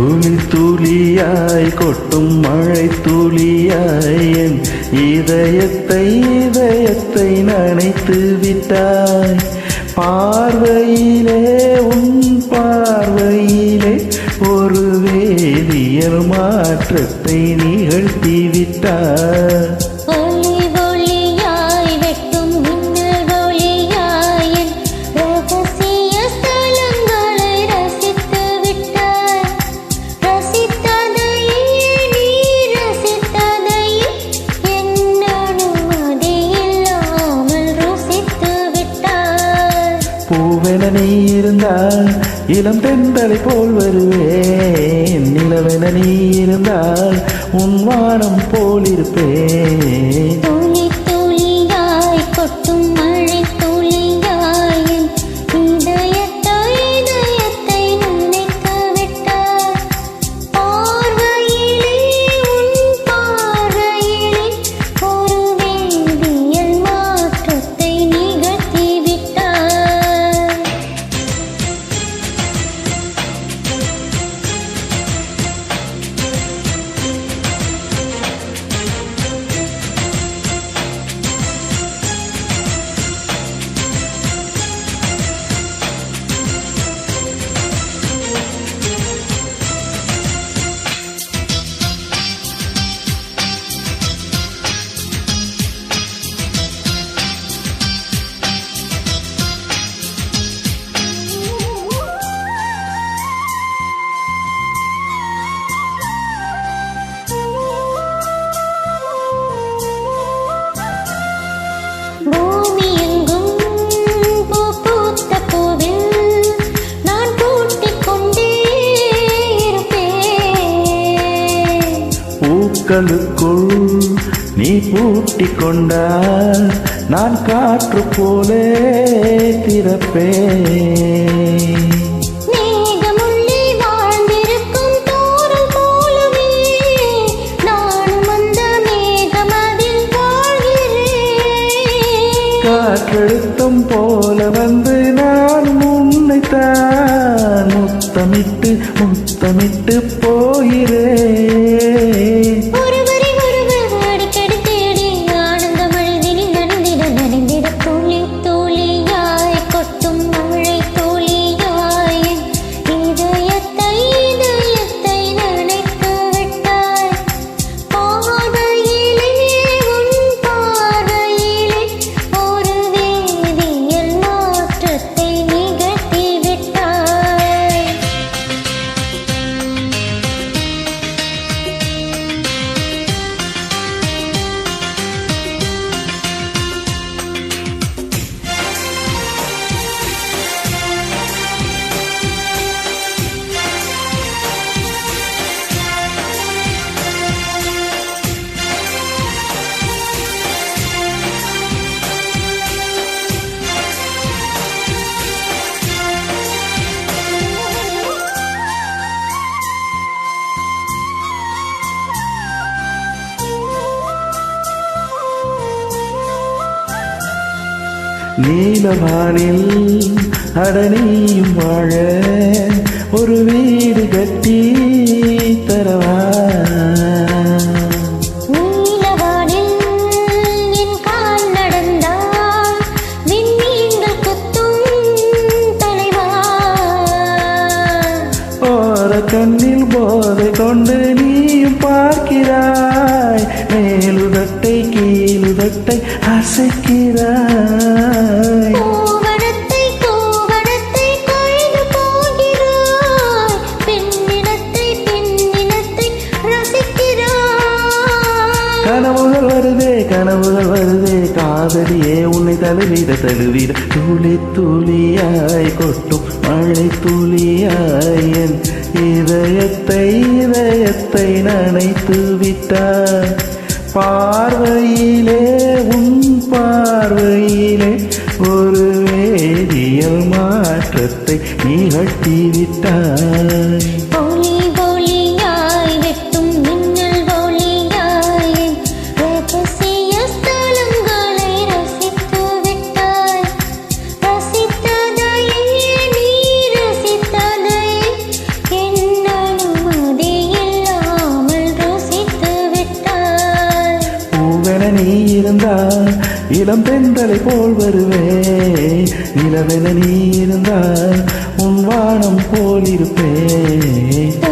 துளி துளியாய் கொட்டும் மழை துளியாய் என் இதயத்தை இதயத்தை நனைத்து விட்டாய் பார்வையிலே உன் பார்வையிலே ஒரு வேதியல் மாற்றத்தை நிகழ்த்தி விட்டாய் இருந்தால் இளம் தென்றலை போல் வருவேன். நிலவென நீ இருந்தால் உன் வானம் போல் இருப்பேன். பூக்களுக்குள் நீ பூட்டிக் கொண்டால் நான் காற்று போலே திறப்பேன். காற்றழுத்தம் போல வந்து நான் உன்னைத்தான் முத்தமிட்டு முத்தமிட்டு நீலவானில் அடனியும் வாழ ஒரு வீடு கட்டி தரவா? கண்ணில் போதை கொண்டு நீயும் பார்க்கிறாய் மேலுதட்டை கீழுதட்டை அசைக்கிறாய் கனவுகள் வருதே கனவுகள் வருதே. காதலியே உன்னை தழுவிட தழுவிட துளி துளியாய் கொட்டும் மழை துளியாய் என் இதயத்தை இதயத்தை நனைத்து விட்டாய். பார்வையிலே உன் பார்வையிலே ஒரு வேதியல் மாற்றத்தை நிகழ்த்தி நீ இருந்தால் இளம் பெண்களை போல் வருவே. நிலவென நீ இருந்தால் உன் வானம் போல் இருப்பேன்